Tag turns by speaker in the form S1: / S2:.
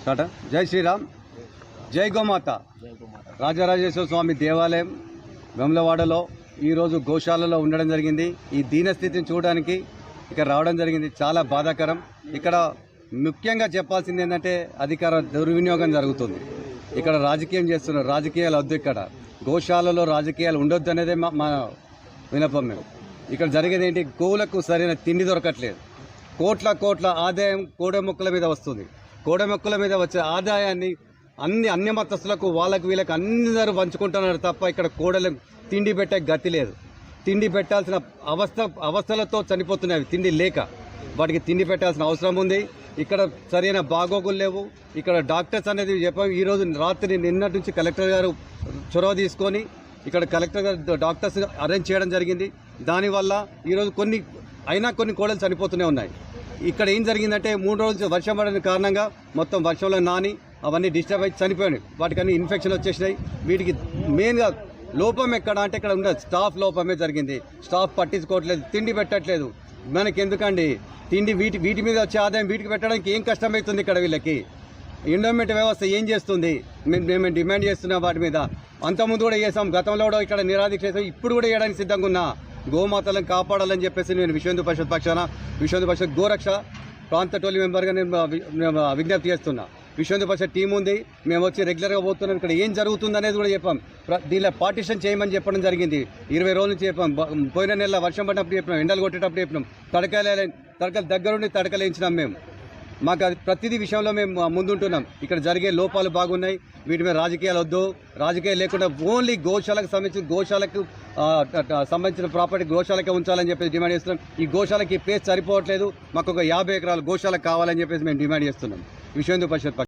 S1: Start జై శ్రీరామ్. జై గోమాత. రాజరాజేశ్వర స్వామి దేవాలయం వెమ్లవాడలో ఈరోజు గోశాలలో ఉండడం జరిగింది. ఈ దీనస్థితిని చూడడానికి ఇక్కడ రావడం జరిగింది. చాలా బాధాకరం. ఇక్కడ ముఖ్యంగా చెప్పాల్సింది ఏంటంటే అధికార దుర్వినియోగం జరుగుతుంది. ఇక్కడ రాజకీయం చేస్తున్నారు రాజకీయాలు వద్దు ఇక్కడ. గోశాలలో రాజకీయాలు ఉండొద్దు అనేదే మా మా వినపం మేము. ఇక్కడ జరిగేది ఏంటి? గోవులకు సరైన తిండి దొరకట్లేదు. కోట్ల కోట్ల ఆదాయం కోడె మొక్కల మీద వస్తుంది. కోడె మొక్కల మీద వచ్చే ఆదాయాన్ని అన్ని అన్ని మతస్థులకు వాళ్ళకు వీళ్ళకి అందరూ పంచుకుంటున్నారు తప్ప ఇక్కడ కోడలకు తిండి పెట్టే గతి లేదు. తిండి పెట్టాల్సిన అవస్థ అవస్థలతో చనిపోతున్నాయి అవి తిండి లేక. వాటికి తిండి పెట్టాల్సిన అవసరం ఉంది. ఇక్కడ సరైన బాగోగులు లేవు. ఇక్కడ డాక్టర్స్ అనేది చెప్పాము ఈరోజు రాత్రి నిన్నటి నుంచి కలెక్టర్ గారు చొరవ తీసుకొని ఇక్కడ కలెక్టర్ గారు డాక్టర్స్ అరేంజ్ చేయడం జరిగింది. దానివల్ల ఈరోజు కొన్ని అయినా కొన్ని కోడలు చనిపోతూనే ఉన్నాయి. ఇక్కడ ఏం జరిగిందంటే మూడు రోజులు వర్షం పడిన కారణంగా మొత్తం వర్షంలో నాని అవన్నీ డిస్టర్బ్ అయి చనిపోయాయి వాటికన్నీ ఇన్ఫెక్షన్ వచ్చేసినాయి. వీటికి మెయిన్గా లోపం ఎక్కడ అంటే ఇక్కడ ఉన్న స్టాఫ్ లోపమే జరిగింది. స్టాఫ్ పట్టించుకోవట్లేదు తిండి పెట్టట్లేదు. మనకి ఎందుకండి తిండి వీటి వీటి మీద వచ్చే ఆదాయం వీటికి పెట్టడానికి ఏం కష్టమవుతుంది ఇక్కడ వీళ్ళకి? ఎండోమెంట్ వ్యవస్థ ఏం చేస్తుంది? మేము మేము డిమాండ్ చేస్తున్నాం వాటి మీద? అంతకుముందు కూడా చేసాం. గతంలో కూడా ఇక్కడ నిరాదీక్ష చేసాం. ఇప్పుడు కూడా చేయడానికి సిద్ధంగా ఉన్నా. గోమాతలను కాపాడాలని చెప్పేసి నేను విశ్వ హిందూ పరిషత్ పక్షాన విశ్వ హిందూ పరిషత్ గోరక్ష ప్రాంత టోలీ మెంబర్గా నేను విజ్ఞప్తి చేస్తున్నా. విశ్వ పరిషత్ టీం ఉంది మేము వచ్చి రెగ్యులర్గా పోతున్నాం ఇక్కడ ఏం జరుగుతుంది అనేది కూడా చెప్పాం. దీనిలో పార్టిషన్ చేయమని చెప్పడం జరిగింది. ఇరవై రోజుల నుంచి చెప్పాం. పోయిన నెల వర్షం పడినప్పుడు చెప్పినాం ఎండలు కొట్టేటప్పుడు చెప్పినాం. తడకలే తడకలు దగ్గరుండి తడకలేయించినాం మేము. మాకు అది ప్రతిదీ విషయంలో మేము ముందుంటున్నాం. ఇక్కడ జరిగే లోపాలు బాగున్నాయి. వీటి మీద రాజకీయాలు వద్దు. రాజకీయాలు లేకుండా ఓన్లీ గోశాలకు సంబంధించిన గోశాలకు సంబంధించిన ప్రాపర్టీ గోశాలకే ఉంచాలని చెప్పేసి డిమాండ్ చేస్తున్నాం. ఈ గోశాలకి ప్లేస్ సరిపోవట్లేదు. మాకు ఒక యాభై ఎకరాల గోశాలకు కావాలని చెప్పేసి మేము డిమాండ్ చేస్తున్నాం. విశ్వ పరిషత్